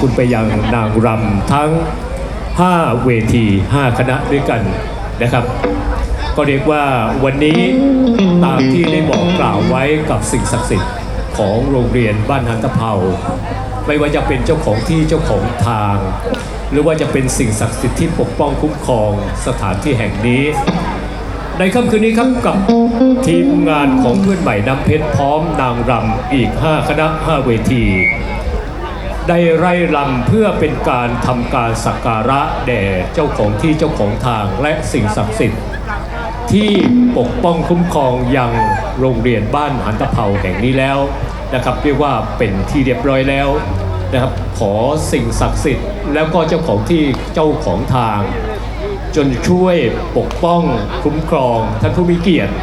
คุณไปยังนางรำทั้ง 5 เวที 5 คณะด้วยกันนะครับ ก็เรียกว่าวันนี้ตามที่ได้บอกกล่าวไว้กับสิ่งศักดิ์สิทธิ์ของโรงเรียนบ้านหันตะเภาไม่ว่าจะเป็นเจ้าของที่เจ้าของทาง หรือว่าจะเป็นสิ่งศักดิ์สิทธิ์ที่ปกป้องคุ้มครองสถานที่แห่งนี้ ในค่ำคืนนี้ครับกับทีมงานของเพื่อนใหม่น้ำเพชรพร้อมนางรำอีก 5 คณะ 5 เวที ได้ไร่รำเพื่อเป็นการทำการสักการะแด่เจ้าของที่เจ้าของทางและสิ่งศักดิ์สิทธิ์ที่ปกป้องคุ้มครองยังโรงเรียนบ้านหันตะเภาแห่งนี้แล้วนะครับเรียกว่าเป็นที่เรียบร้อยแล้วนะครับขอสิ่งศักดิ์สิทธิ์แล้วก็เจ้าของที่เจ้าของทาง จนช่วยปกป้องคุ้มครองท่านผู้มีเกียรติ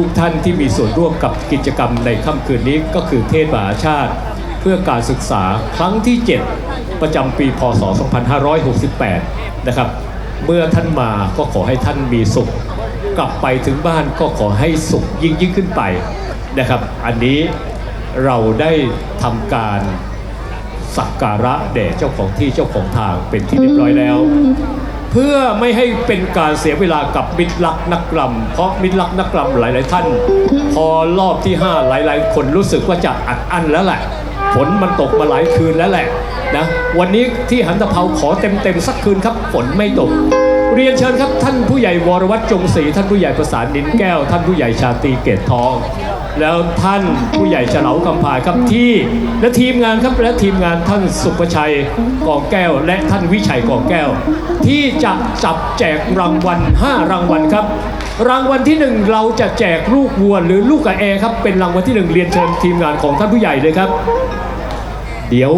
ทุกๆท่านที่มีส่วนร่วมกับกิจกรรมในค่ำคืนนี้ก็คือเทศมหาชาติ เพื่อการศึกษาครั้งที่ 7 ประจำปีพศ 2568 นะครับ เมื่อท่านมาก็ขอให้ท่านมีสุข กลับไปถึงบ้านก็ขอให้สุขยิ่งยิ่งขึ้นไปนะครับ อันนี้เราได้ทำการสักการะแด่เจ้าของที่เจ้าของทางเป็นที่เรียบร้อยแล้ว เพื่อไม่ให้เป็นการเสียเวลากับมิตรลักนักกรำเพราะมิตรลักนักกรำหลาย ๆ ท่าน พอรอบที่ 5 หลาย ๆ คนรู้สึกว่าจะอัดอั้นแล้วแหละ ฝนมันตกมาหลายคืนแล้วแหละนะวันนี้ที่หันตะเภาขอเต็มๆสักคืนครับ ฝนไม่ตก เรียนเชิญครับท่านผู้ใหญ่วรวัตรจงศรีท่านผู้ใหญ่ประสานนินแก้ว ท่านผู้ใหญ่ชาตรีเกตทอง แล้วท่านผู้ใหญ่เฉลากำพายครับที่และทีมงานครับและทีมงานท่านสุประชัยกองแก้ว และท่านวิชัยกองแก้ว ที่จะจับแจกรางวัล5รางวัลครับ รางวัลที่หนึ่งเราจะแจกลูกวัวหรือลูกกระแอครับ เป็นรางวัลที่หนึ่งเรียนเชิญทีมงานของท่านผู้ใหญ่เลยครับ เดี๋ยว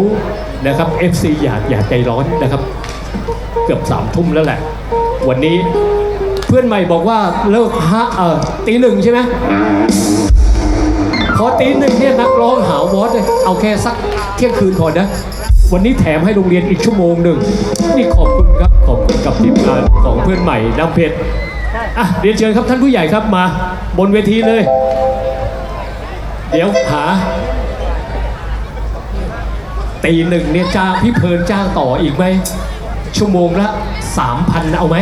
นะครับ FC อย่าอย่าใจร้อนนะครับ เกือบสามทุ่มแล้วแหละ วันนี้เพื่อนใหม่บอกว่าเลิกฮะเออตีหนึ่งใช่ไหมพอตีหนึ่งเนี่ยนักร้องหาวอสเลยเอาแค่สักเที่ยงคืนก่อนะวันนี้แถมให้โรงเรียนอีกชั่วโมงหนึ่งนี่ขอบคุณครับ ขอบคุณกับทีมงานของเพื่อนใหม่น้ำเพชร อะเรียนเชิญครับท่านผู้ใหญ่ครับมา บนเวทีเลย เดี๋ยวหาตีหนึ่งเนี่ยจ้างพี่เพลินจ้างต่ออีกไหม ชั่วโมงละสามพันเอาไหม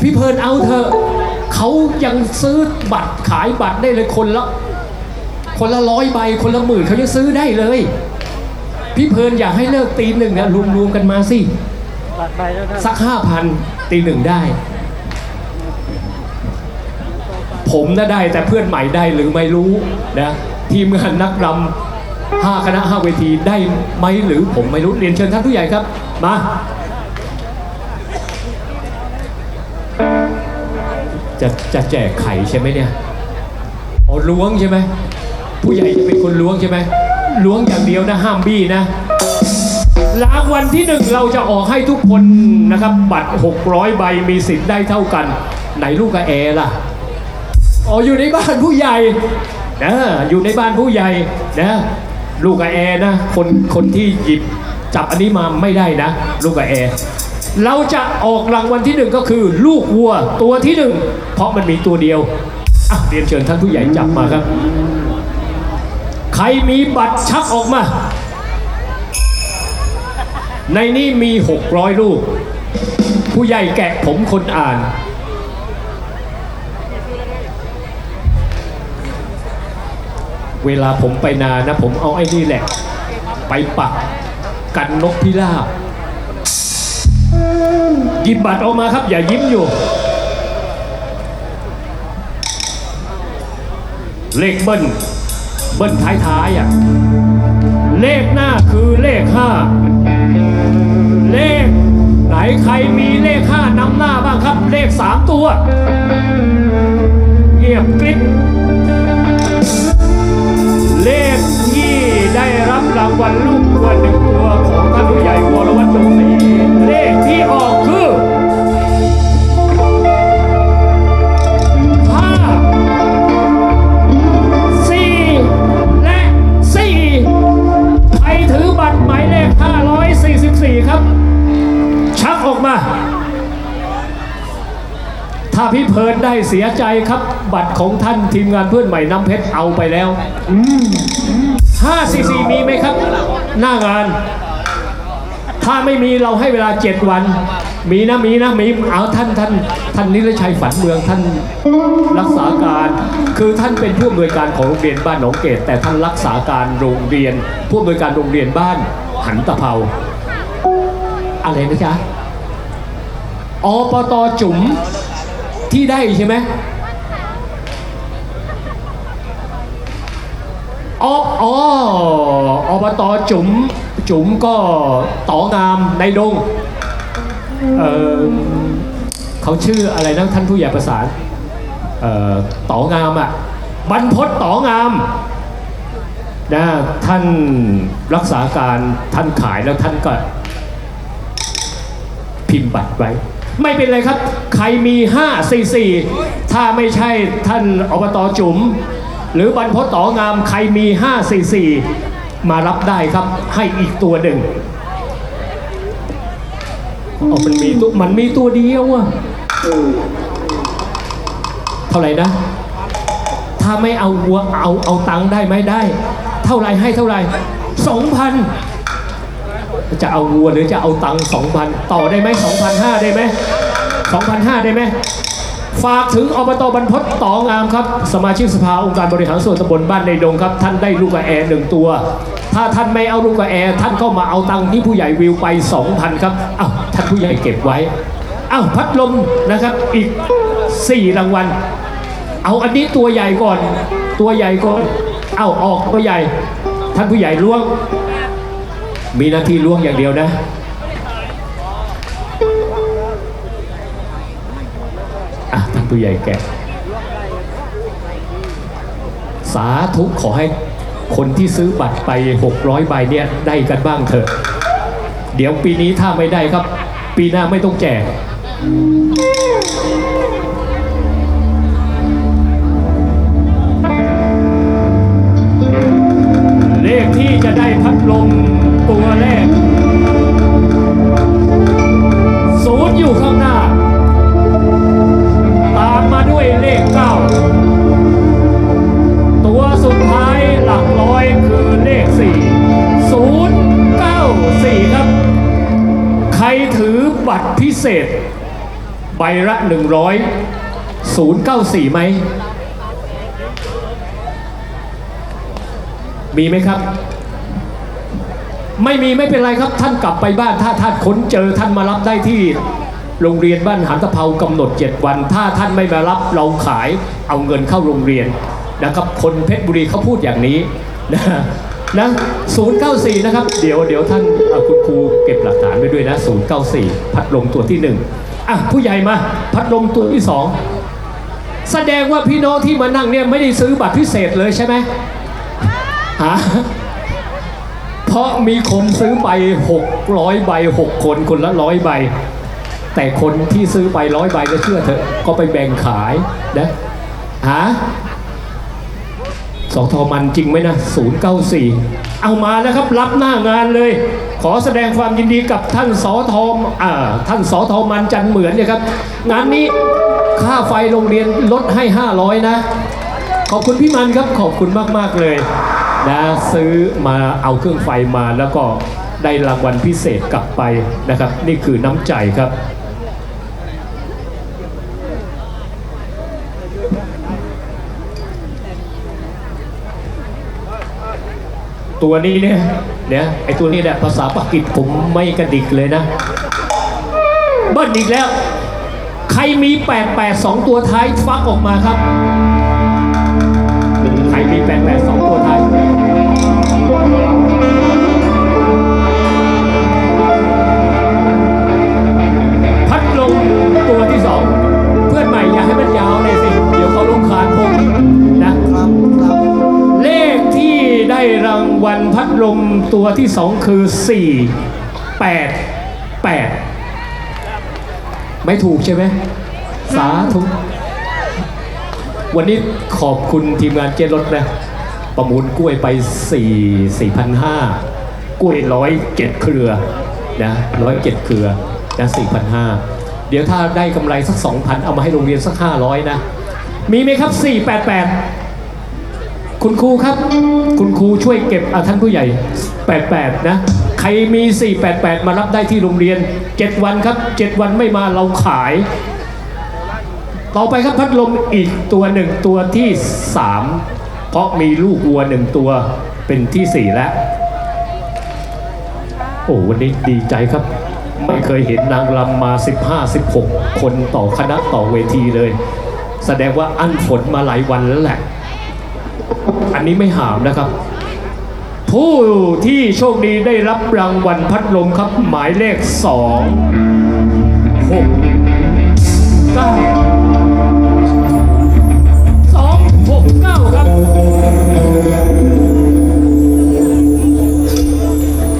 พี่เพลินเอาเถอะเขายังซื้อบัตรขายบัตรได้เลยคนละ คนละร้อยใบคนละหมื่นเขายังซื้อได้เลย พี่เพลินอยากให้เลิกตีหนึ่งเนี่ยรวมๆกันมาสิสักห้าพัน ตีหนึ่งได้ ผมน่ะได้แต่เพื่อนใหม่ได้หรือไม่รู้นะทีมงานนักรำห้าคณะห้าเวทีได้ไหมหรือผมไม่รู้เรียนเชิญท่านผู้ใหญ่ครับ มาจจะจะแจกไข่ใช่ไหมเนี่ยอ๋อล้วงใช่ไหมผู้ใหญ่จะเป็นคนล้วงใช่ไหมล้วงอย่างเดียวนะห้ามบี้นะ รางวัลที่หนึ่งเราจะออกให้ทุกคนนะครับ บัตร 600 ใบมีสิทธิ์ได้เท่ากัน ไหนลูกกับแอร์ล่ะอ๋ออยู่ในบ้านผู้ใหญ่นะอยู่ในบ้านผู้ใหญ่นะลูกกับแอร์นะคนคนที่หยิบจับอันนี้มาไม่ได้นะ ลูกกับแอร์เราจะออกรางวัลที่หนึ่งก็คือ ลูกวัวตัวที่หนึ่งเพราะมันมีตัวเดียวอะเรียนเชิญท่านผู้ใหญ่จับมาครับ ใครมีบัตรชักออกมา ในนี้มี 600ลูกผู้ใหญ่แกะผมคนอ่าน เวลาผมไปนานะ ผมเอาไอ้นี่แหละ ไปปักกันนกพิราบหยิบบัตรออกมาครับ อย่ายิ้มอยู่ เลขเบิ้ลเบิ้ลท้ายๆอะ เลขหน้าคือเลขห้า เลข ไหนใครมีเลขห้านำหน้าบ้างครับ เลขสามตัว เงียบกริบ สียใจครับบัตรของท่านทีมงานเพื่อนใหม่น้ำเพชรเอาไปแล้ว5 cc มีไหมครับ หน้างาน ถ้าไม่มีเราให้เวลา7วัน มีนะมีนะมีเอาท่านท่านท่านนิรชัยฝันเมืองท่านรักษาการคือท่านเป็นผู้อำนวยการของโรงเรียนบ้านหนองเกต แต่ท่านรักษาการโรงเรียน ผู้อำนวยการโรงเรียนบ้านหันตะเภาอะไรนะจ๊ะอปตจุ๋ม ที่ได้ใช่ไหมอ๋ออ๋ออบตจุ๋มจุ๋มก็ต่องามในดงเออเขาชื่ออะไรนะท่านผู้ใหญ่ประสานเออต่องามอะบรรพตต่องามนะท่านรักษาการท่านขายแล้วท่านก็พิมพ์บัตรไว้ ไม่เป็นไรครับ ใครมี 5 4 4 ถ้าไม่ใช่ท่านอบตจุ๋มหรือบรรพตตองามใครมี 5 4 4 มารับได้ครับ ให้อีกตัวหนึ่งอ๋อมันมีตัวมันมีตัวเดียวอะเท่าไหร่นะ ถ้าไม่เอาวัวเอาเอาตังค์ได้ไหมได้ เท่าไหร่ให้เท่าไหร่สองพัน จะเอาวัวหรือจะเอาตังค์สองพันต่อได้ไหมสองพันห้าได้ไหมสองพันห้าได้ไหมฝากถึงอบตบรรพตตองามครับ สมาชิกสภาองค์การบริหารส่วนตำบลบ้านในดงครับ ท่านได้ลูกกระแอร์หนึ่งตัว ถ้าท่านไม่เอาลูกกระแอร์ท่านก็มาเอาตังค์ที่ผู้ใหญ่วิวไป 2,000 ครับอ้าวท่านผู้ใหญ่เก็บไว้อ้าวพัดลมนะครับอีก 4 รางวัล เอาอันนี้ตัวใหญ่ก่อน ตัวใหญ่ก่อนเอาออกตัวใหญ่ ท่านผู้ใหญ่ล้วง มีหน้าที่ล้วงอย่างเดียวนะ อะท่านผู้ใหญ่แกะ สาธุขอให้คนที่ซื้อบัตรไป 600 ใบเนี่ยได้กันบ้างเถอะ เดี๋ยวปีนี้ถ้าไม่ได้ครับ ปีหน้าไม่ต้องแจกเลขที่จะได้พัดลม ตัวแรกศูนย์อยู่ข้างหน้า ตามมาด้วยเลขเก้าตัวสุดท้ายหลักร้อยคือเลขสี่ศูนย์เก้าสี่ครับ ใครถือบัตรพิเศษ ใบละหนึ่งร้อยศูนย์เก้าสี่ไหม มีไหมครับ ไม่มีไม่เป็นไรครับท่านกลับไปบ้าน ถ้าท่านค้นเจอท่านมารับได้ที่โรงเรียนบ้านหันตะเภากำหนด 7 วัน ถ้าท่านไม่มารับเราขายเอาเงินเข้าโรงเรียนนะครับคนเพชรบุรีเขาพูดอย่างนี้นะนะ094 นะครับ เดี๋ยวเดี๋ยวท่านคุณครูเก็บหลักฐานไว้ด้วยนะ 094 พัดลมตัวที่หนึ่งอะ ผู้ใหญ่มา พัดลมตัวที่สองแสดงว่าพี่น้องที่มานั่งเนี่ยไม่ได้ซื้อบัตรพิเศษเลยใช่ไหมฮะ เพราะมีคนซื้อไป 600 ใบ 6 คนคนละร้อยใบ แต่คนที่ซื้อไปร้อยใบก็เชื่อเถอะ ก็ไปแบ่งขายนะฮะสองทอมันจริงไหมนะ 094 เอามาแล้วครับรับหน้างานเลย ขอแสดงความยินดีกับท่านสอทอมอ่าท่านสอทอมันจันเหมือนเนี่ยครับ งานนี้ค่าไฟโรงเรียนลดให้ 500 นะ ขอบคุณพี่มันครับขอบคุณมาก ๆ เลย นะซื้อมาเอาเครื่องไฟมาแล้วก็ได้รางวัลพิเศษกลับไปนะครับ นี่คือน้ำใจครับตัวนี้เนี่ยเนี่ยไอตัวนี้แหละภาษาปากีสผมไม่กระดิกเลยนะเบิ้ลอีกแล้ว ใครมี 8 8 2 ตัวท้ายฟักออกมาครับ ใครมี 8 8 2 รางวัลพัดลมตัวที่สองคือ 4 8 8 ไม่ถูกใช่ไหม สาธุ วันนี้ขอบคุณทีมงานเจรถนะ ประมูลกล้วยไป 4 4,500 กล้วยร้อยเจ็ดเครือนะร้อยเจ็ดเครือนะ4,500 เดี๋ยวถ้าได้กำไรสัก 2,000 เอามาให้โรงเรียนสัก 500 นะ มีไหมครับ 488 คุณครูครับ คุณครูช่วยเก็บอะท่านผู้ใหญ่ 88 นะ ใครมี 488 มารับได้ที่โรงเรียน 7 วันครับ 7 วันไม่มาเราขาย ต่อไปครับพัดลมอีกตัวหนึ่งตัวที่ 3 เพราะมีลูกวัวหนึ่งตัวเป็นที่ 4 แล้ว โอ้วันนี้ดีใจครับ ไม่เคยเห็นนางรำมา 15-16 คนต่อคณะต่อเวทีเลย แสดงว่าอั้นฝนมาหลายวันแล้วแหละ อันนี้ไม่หามนะครับ ผู้ที่โชคดีได้รับรางวัลพัดลมครับ หมายเลข2 6 9 269ครับ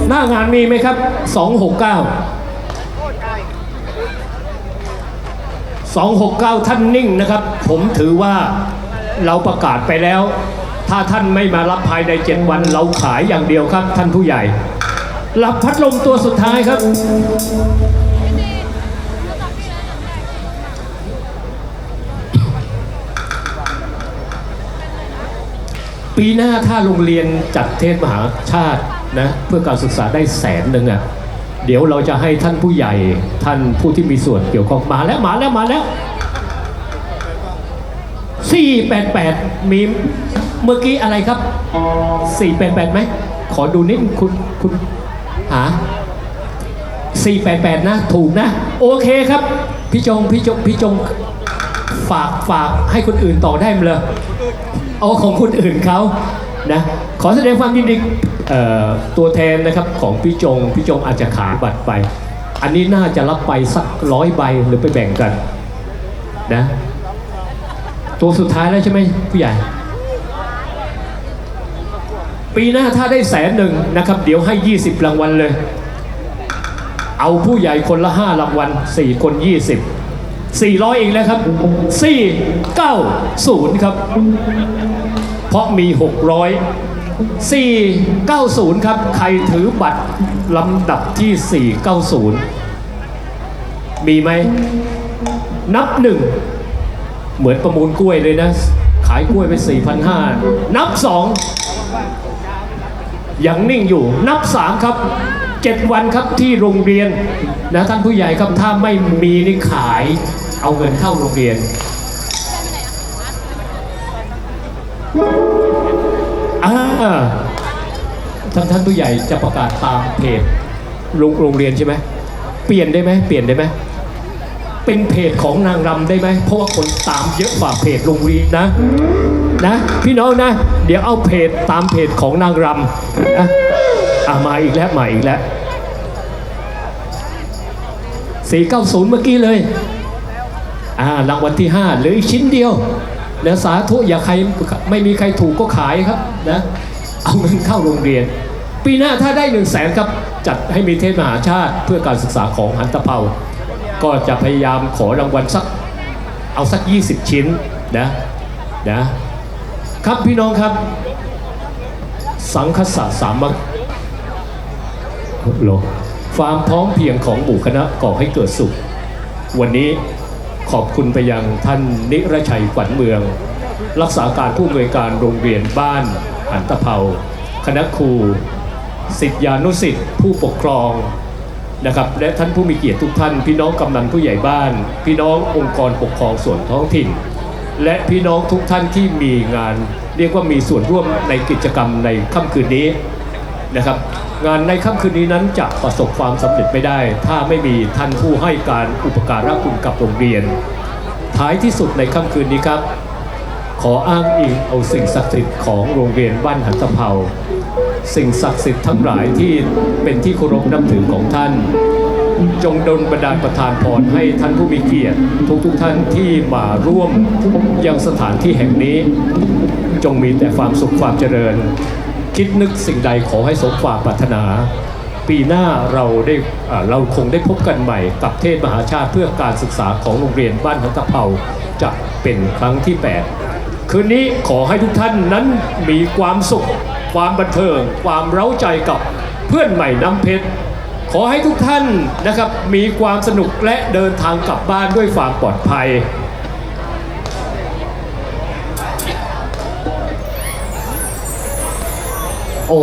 หน้างานมีไหมครับ269 269 ท่านนิ่งนะครับ ผมถือว่า เราประกาศไปแล้ว ถ้าท่านไม่มารับภายใน7วัน เราขายอย่างเดียวครับ ท่านผู้ใหญ่ รับพัดลมตัวสุดท้ายครับ ปีหน้าถ้าโรงเรียนจัดเทศมหาชาตินะเพื่อการศึกษาได้แสนหนึ่งอะเดี๋ยวเราจะให้ท่านผู้ใหญ่ท่านผู้ที่มีส่วนเกี่ยวข้องมาแล้วมาแล้วมาแล้ว 488 มีเมื่อกี้อะไรครับ 488ไหม ขอดูนิดคุณคุณหา488 นะ ถูกนะ โอเคครับ พี่จง พี่จง พี่จง ฝาก ฝากให้คนอื่นต่อได้มเลย เอาของคนอื่นเขานะ ขอแสดงความยินดีตัวแทนนะครับของพี่จง พี่จงอาจจะขายบัตรไป อันนี้น่าจะรับไปสักร้อยใบหรือไปแบ่งกันนะ ตัวสุดท้ายแล้วใช่ไหมผู้ใหญ่ ปีหน้าถ้าได้แสนหนึ่งนะครับ เดี๋ยวให้ 20 รางวัลเลย เอาผู้ใหญ่คนละ 5 รางวัล 4 คน 20 400เองแล้วครับ 490 ครับ เพราะมี 600 490 ครับ ใครถือบัตรลำดับที่ 490 มีไหม นับหนึ่ง เหมือนประมูลกล้วยเลยนะ ขายกล้วยไป4,500 นับสองยังนิ่งอยู่นับสามครับ 7 วันครับที่โรงเรียนนะท่านผู้ใหญ่ครับถ้าไม่มีนี่ขายเอาเงินเข้าโรงเรียนอาท่านท่านผู้ใหญ่จะประกาศตามเพจโรงโรงเรียนใช่ไหมเปลี่ยนได้ไหมเปลี่ยนได้ไหม เป็นเพจของนางรำได้ไหมเพราะว่าคนตามเยอะกว่าเพจโรงเรียนนะนะพี่น้องนะ เดี๋ยวเอาเพจตามเพจของนางรำนะอะมาอีกแล้วมาอีกแล้ว490 เมื่อกี้เลยอ่ารางวัลที่ 5 เหลืออีกชิ้นเดียวแล้วสาธุอย่าใครไม่มีใครถูกก็ขายครับนะเอาเงินเข้าโรงเรียน ปีหน้าถ้าได้1นึ่งแสนครับจัดให้มีเทศมหาชาติเพื่อการศึกษาของหันตะเภา ก็จะพยายามขอรางวัลสักเอาสัก 20 ชิ้นนะนะครับพี่น้องครับ สังคสะสามัคโลความพร้อมเพียงของหมู่คณะก่อให้เกิดสุข วันนี้ขอบคุณไปยังท่านนิรชัยขวัญเมือง รักษาการผู้อำนวยการโรงเรียนบ้านหันตะเภาคณะครูสิทธิานุสิทธิ์ผู้ปกครอง นะครับและท่านผู้มีเกียรติทุกท่าน พี่น้องกำนันผู้ใหญ่บ้าน พี่น้ององค์กรปกครองส่วนท้องถิ่น และพี่น้องทุกท่านที่มีงาน เรียกว่ามีส่วนร่วมในกิจกรรมในค่ำคืนนี้นะครับงานในค่ำคืนนี้นั้นจะประสบความสำเร็จไม่ได้ ถ้าไม่มีท่านผู้ให้การอุปการะคุณกับโรงเรียน ท้ายที่สุดในค่ำคืนนี้ครับ ขออ้างอิงเอาสิ่งศักดิ์สิทธิ์ของโรงเรียนบ้านหันตะเภา สิ่งศักดิ์สิทธิ์ทั้งหลายที่เป็นที่เคารพนับถือของท่าน จงดลบันดาลประทานพรให้ท่านผู้มีเกียรติ ทุกทุกๆท่านที่มาร่วมยังสถานที่แห่งนี้ จงมีแต่ความสุขความเจริญ คิดนึกสิ่งใดขอให้สมความปรารถนา ปีหน้าเราได้เราคงได้พบกันใหม่ กับเทศมหาชาติเพื่อการศึกษาของโรงเรียนบ้านหันตะเภาจะเป็นครั้งที่ 8 คืนนี้ขอให้ทุกท่านนั้นมีความสุข ความบันเทิง ความเร้าใจกับเพื่อนใหม่น้ำเพชร ขอให้ทุกท่านนะครับมีความสนุกและเดินทางกลับบ้านด้วยความปลอดภัยโอ้